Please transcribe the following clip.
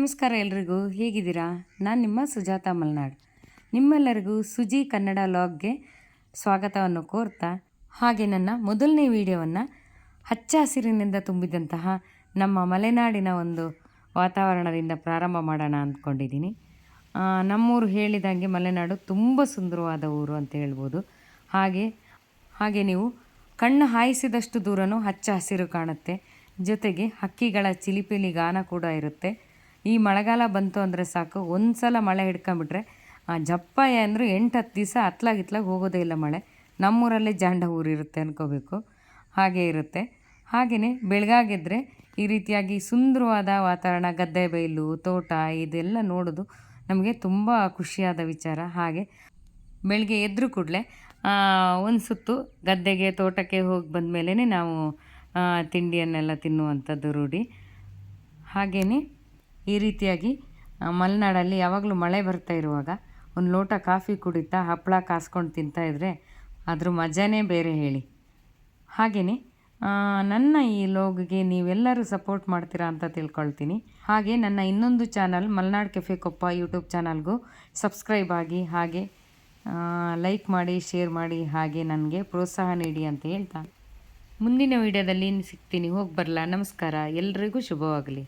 ನಮಸ್ಕಾರ ಎಲ್ರಿಗೂ, ಹೇಗಿದ್ದೀರಾ? ನಾನು ನಿಮ್ಮ ಸುಜಾತಾ ಮಲ್ನಾಡ್. ನಿಮ್ಮೆಲ್ಲರಿಗೂ ಸುಜಿ ಕನ್ನಡ ಲಾಗ್ಗೆ ಸ್ವಾಗತವನ್ನು ಕೋರ್ತಾ, ಹಾಗೆ ನನ್ನ ಮೊದಲನೇ ವಿಡಿಯೋವನ್ನು ಹಚ್ಚ ಹಸಿರಿನಿಂದ ತುಂಬಿದಂತಹ ನಮ್ಮ ಮಲೆನಾಡಿನ ಒಂದು ವಾತಾವರಣದಿಂದ ಪ್ರಾರಂಭ ಮಾಡೋಣ ಅಂದ್ಕೊಂಡಿದ್ದೀನಿ. ನಮ್ಮೂರು ಹೇಳಿದಂಗೆ ಮಲೆನಾಡು ತುಂಬ ಸುಂದರವಾದ ಊರು ಅಂತ ಹೇಳ್ಬೋದು. ಹಾಗೆ ಹಾಗೆ ನೀವು ಕಣ್ಣು ಹಾಯಿಸಿದಷ್ಟು ದೂರನೂ ಹಚ್ಚ ಹಸಿರು ಕಾಣುತ್ತೆ. ಜೊತೆಗೆ ಹಕ್ಕಿಗಳ ಚಿಲಿಪಿಲಿ ಗಾನ ಕೂಡ ಇರುತ್ತೆ. ಈ ಮಳೆಗಾಲ ಬಂತು ಅಂದರೆ ಸಾಕು. ಒಂದು ಸಲ ಮಳೆ ಹಿಡ್ಕೊಂಬಿಟ್ರೆ ಆ ಜಪ್ಪಾಯ ಅಂದರೆ ಎಂಟು ಹತ್ತು ದಿವಸ ಹತ್ಲಾಗಿತ್ಲಾಗ ಹೋಗೋದೇ ಇಲ್ಲ ಮಳೆ. ನಮ್ಮೂರಲ್ಲೇ ಜಾಂಡ ಊರಿರುತ್ತೆ ಅನ್ಕೋಬೇಕು. ಹಾಗೆ ಇರುತ್ತೆ. ಹಾಗೆಯೇ ಬೆಳಗಾಗಿದ್ದರೆ ಈ ರೀತಿಯಾಗಿ ಸುಂದರವಾದ ವಾತಾವರಣ ಗದ್ದೆ ಬೈಲು ತೋಟ ಇದೆಲ್ಲ ನೋಡೋದು ನಮಗೆ ತುಂಬ ಖುಷಿಯಾದ ವಿಚಾರ. ಹಾಗೆ ಬೆಳಗ್ಗೆ ಎದ್ರು ಕೂಡಲೇ ಒಂದು ಸುತ್ತು ಗದ್ದೆಗೆ ತೋಟಕ್ಕೆ ಹೋಗಿ ಬಂದಮೇಲೆ ನಾವು ಆ, ತಿಂಡಿಯನ್ನೆಲ್ಲ ತಿನ್ನುವಂಥದ್ದು ರೂಢಿ. ಹಾಗೆಯೇ ಈ ರೀತಿಯಾಗಿ ಮಲೆನಾಡಲ್ಲಿ ಯಾವಾಗಲೂ ಮಳೆ ಬರ್ತಾ ಇರುವಾಗ ಒಂದು ಲೋಟ ಕಾಫಿ ಕುಡಿತಾ ಹಪ್ಪಳ ಕಾಸ್ಕೊಂಡು ತಿಂತಾ ಇದ್ದರೆ ಅದ್ರ ಮಜಾನೇ ಬೇರೆ ಹೇಳಿ. ಹಾಗೆಯೇ ನನ್ನ ಈ ಲೋಗ್ಗೆ ನೀವೆಲ್ಲರೂ ಸಪೋರ್ಟ್ ಮಾಡ್ತೀರಾ ಅಂತ ತಿಳ್ಕೊಳ್ತೀನಿ. ಹಾಗೆ ನನ್ನ ಇನ್ನೊಂದು channel Malenad cafe Koppa YouTube ಚಾನಲ್ಗೂ subscribe ಆಗಿ ಹಾಗೆ ಲೈಕ್ ಮಾಡಿ, ಶೇರ್ ಮಾಡಿ, ಹಾಗೆ ನನಗೆ ಪ್ರೋತ್ಸಾಹ ನೀಡಿ ಅಂತ ಹೇಳ್ತಾ. ಮುಂದಿನ ವಿಡಿಯೋದಲ್ಲಿ ಸಿಗ್ತೀನಿ, ಹೋಗಿ ಬರಲ್ಲ ನಮಸ್ಕಾರ, ಎಲ್ರಿಗೂ ಶುಭವಾಗಲಿ.